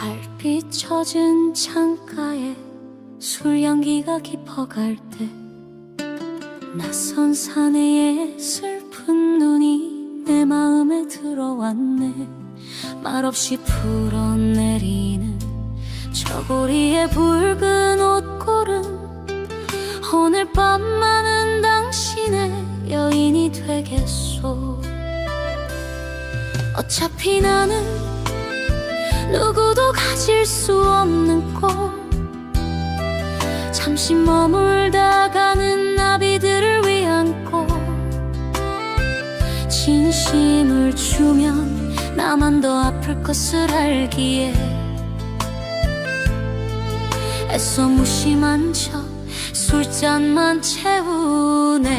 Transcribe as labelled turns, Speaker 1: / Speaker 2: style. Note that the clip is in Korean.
Speaker 1: 달빛 젖은 창가에 술 향기가 깊어갈 때 낯선 사내의 슬픈 눈이 내 마음에 들어왔네. 말없이 풀어내리는 저고리의 붉은 옷걸음. 오늘 밤만은 당신의 여인이 되겠소. 어차피 나는 누구도 가질 수 없는 꽃 잠시 머물다 가는 나비들을 위한 꽃 진심을 주면 나만 더 아플 것을 알기에 애써 무심한 척 술잔만 채우네